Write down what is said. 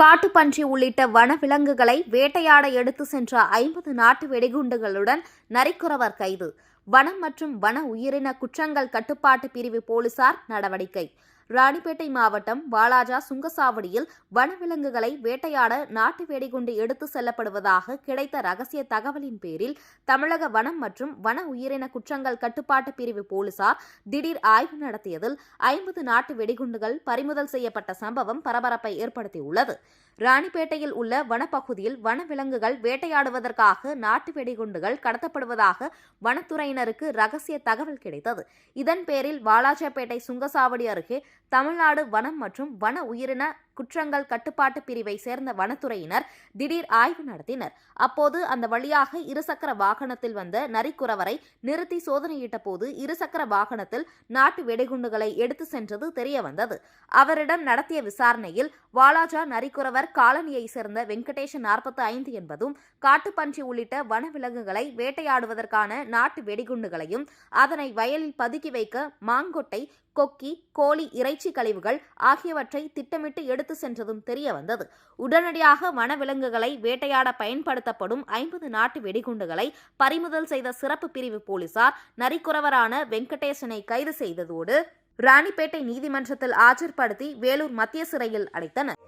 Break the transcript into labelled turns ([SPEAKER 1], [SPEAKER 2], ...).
[SPEAKER 1] காட்டுப்பன்றி உள்ளிட்ட வனவிலங்குகளை வேட்டையாட எடுத்து சென்ற ஐம்பது நாட்டு வெடிகுண்டுகளுடன் நரிக்குறவர் கைது. வனம் மற்றும் வன உயிரின குற்றங்கள் கட்டுப்பாட்டு பிரிவு போலீசார் நடவடிக்கை. ராணிப்பேட்டை மாவட்டம் வாலாஜா சுங்கசாவடியில் வனவிலங்குகளை வேட்டையாட நாட்டு வெடிகுண்டு எடுத்து செல்லப்படுவதாக கிடைத்த ரகசிய தகவலின் பேரில் தமிழக வனம் மற்றும் வன உயிரின குற்றங்கள் கட்டுப்பாட்டு பிரிவு போலீசார் திடீர் ஆய்வு நடத்தியதில் ஐம்பது நாட்டு வெடிகுண்டுகள் பறிமுதல் செய்யப்பட்ட சம்பவம் பரபரப்பை ஏற்படுத்தியுள்ளது. ராணிப்பேட்டையில் உள்ள வனப்பகுதியில் வனவிலங்குகள் வேட்டையாடுவதற்காக நாட்டு வெடிகுண்டுகள் கடத்தப்படுவதாக வனத்துறையினருக்கு ரகசிய தகவல் கிடைத்தது. இதன் பேரில் வாலாஜாபேட்டை சுங்கசாவடி அருகே தமிழ்நாடு வனம் மற்றும் வன உயிரின குற்றங்கள் கட்டுப்பாட்டு பிரிவை சேர்ந்த வனத்துறையினர் திடீர் ஆய்வு நடத்தினர். அப்போது அந்த வழியாக இருசக்கர வாகனத்தில் வந்த நரிக்குறவரை நிறுத்தி சோதனையிட்ட போது இருசக்கர வாகனத்தில் நாட்டு வெடிகுண்டுகளை எடுத்து சென்றது தெரியவந்தது. அவரிடம் நடத்திய விசாரணையில் வாலாஜா நரிக்குறவர் காலனியை சேர்ந்த வெங்கடேஷன் நாற்பத்தி ஐந்து என்பதும் காட்டுப்பன்றி உள்ளிட்ட வனவிலங்குகளை வேட்டையாடுவதற்கான நாட்டு வெடிகுண்டுகளையும் அதனை வயலில் பதுக்கி வைக்க மாங்கொட்டை கொக்கி கோழி இறைச்சி கழிவுகள் ஆகியவற்றை திட்டமிட்டு எடுத்து சென்றதும் தெரிய வந்தது. உடனடியாக வனவிலங்குகளை வேட்டையாட பயன்படுத்தப்படும் ஐம்பது நாட்டு வெடிகுண்டுகளை பறிமுதல் செய்த சிறப்பு பிரிவு போலீசார் நரிக்குறவரான வெங்கடேசனை கைது செய்ததோடு ராணிப்பேட்டை நீதிமன்றத்தில் ஆஜர்படுத்தி வேலூர் மத்திய சிறையில் அடைத்தனர்.